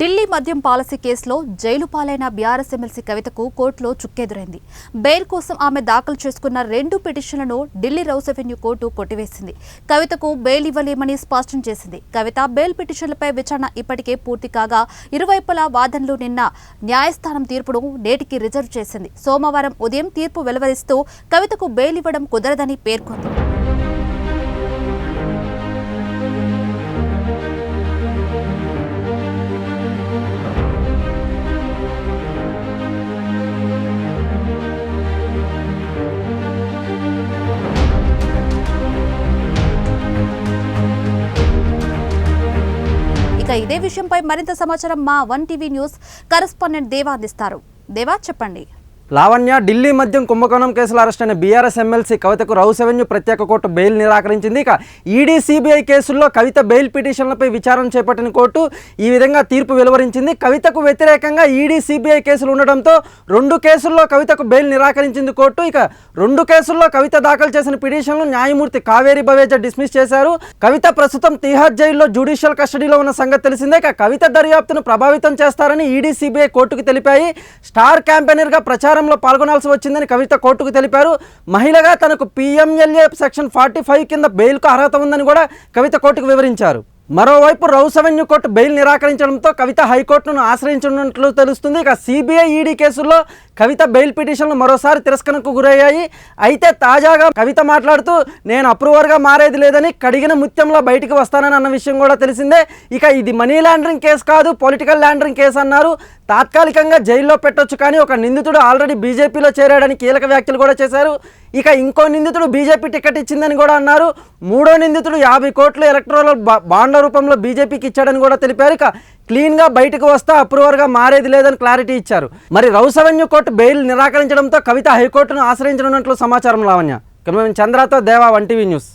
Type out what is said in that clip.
ఢిల్లీ మద్యం పాలసీ కేసులో జైలు పాలైన బీఆర్ఎస్ ఎమ్మెల్సీ కవితకు కోర్టులో చుక్కెదురైంది. బెయిల్ కోసం ఆమె దాఖలు చేసుకున్న రెండు పిటిషన్లను ఢిల్లీ రౌస్ అవెన్యూ కోర్టు కొట్టివేసింది. కవితకు బెయిల్ ఇవ్వలేమని స్పష్టం చేసింది. కవిత బెయిల్ పిటిషన్లపై విచారణ ఇప్పటికే పూర్తి కాగా ఇరువైపులా వాదనలు నిన్న న్యాయస్థానం తీర్పును నేటికి రిజర్వ్ చేసింది. సోమవారం ఉదయం తీర్పు వెలువరిస్తూ కవితకు బెయిల్ ఇవ్వడం కుదరదని పేర్కొంది. ఇదే విషయంపై మరింత సమాచారం మా వన్ టీవీ న్యూస్ కరెస్పాండెంట్ దేవా అందిస్తారు. దేవా చెప్పండి. లావణ్య ఢిల్లీ మద్యం కుంభకోణం కేసులో అరెస్ట్ అయిన బీఆర్ఎస్ ఎమ్మెల్సీ కవితకు రౌస్ అవెన్యూ ప్రత్యేక కోర్టు బెయిల్ నిరాకరించింది. ఇక ఈడీ సిబిఐ కేసుల్లో కవిత బెయిల్ పిటిషన్లపై విచారణ చేపట్టిన కోర్టు ఈ విధంగా తీర్పు వెలువరించింది. కవితకు వ్యతిరేకంగా ఈడీ సిబిఐ కేసులు ఉండడంతో రెండు కేసుల్లో కవితకు బెయిల్ నిరాకరించింది కోర్టు. ఇక రెండు కేసుల్లో కవిత దాఖలు చేసిన పిటిషన్లు న్యాయమూర్తి కావేరి బవేజ డిస్మిస్ చేశారు. కవిత ప్రస్తుతం తిహార్ జైల్లో జ్యుడిషియల్ కస్టడీలో ఉన్న సంగతి తెలిసిందే. ఇక కవిత దర్యాప్తును ప్రభావితం చేస్తారని ఈడీ సిబిఐ కోర్టుకు తెలిపాయి. స్టార్ క్యాంపెయినర్గా ప్రచారంలో పాల్గొనాల్సి వచ్చిందని కవిత కోర్టుకు తెలిపారు. మహిళగా తనకు పీఎంఎల్ఏ సెక్షన్ ఫార్టీ ఫైవ్ కింద బెయిల్కు అర్హత ఉందని కూడా కవిత కోర్టుకు వివరించారు. మరోవైపు రౌస్ అవెన్యూ కోర్టు బెయిల్ నిరాకరించడంతో కవిత హైకోర్టును ఆశ్రయించనున్నట్లు తెలుస్తుంది. ఇక సిబిఐ ఈడీ కేసుల్లో కవిత బెయిల్ పిటిషన్లు మరోసారి తిరస్కరణకు గురయ్యాయి. అయితే తాజాగా కవిత మాట్లాడుతూ నేను అప్రూవర్గా మారేది లేదని కడిగిన ముత్యంలో బయటికి వస్తానని అన్న విషయం కూడా తెలిసిందే. ఇక ఇది మనీ లాండరింగ్ కేసు కాదు పొలిటికల్ లాండరింగ్ కేసు అన్నారు. తాత్కాలికంగా జైల్లో పెట్టొచ్చు కానీ ఒక నిందితుడు ఆల్రెడీ బీజేపీలో చేరాడని కీలక వ్యాఖ్యలు కూడా చేశారు. ఇక ఇంకో నిందితుడు బీజేపీ టికెట్ ఇచ్చిందని కూడా అన్నారు. మూడో నిందితుడు యాభై కోట్ల ఎలక్ట్రోల బాండ్ల రూపంలో బీజేపీకి ఇచ్చాడని కూడా తెలిపారు. ఇక క్లీన్గా బయటకు వస్తే అప్రూవర్గా మారేది లేదని క్లారిటీ ఇచ్చారు. మరి రౌసవెన్యూ కోర్టు బెయిల్ నిరాకరించడంతో కవిత హైకోర్టును ఆశ్రయించనున్నట్లు సమాచారం లావణ్య. ఇక చంద్రతో దేవా వన్ టీవీ న్యూస్.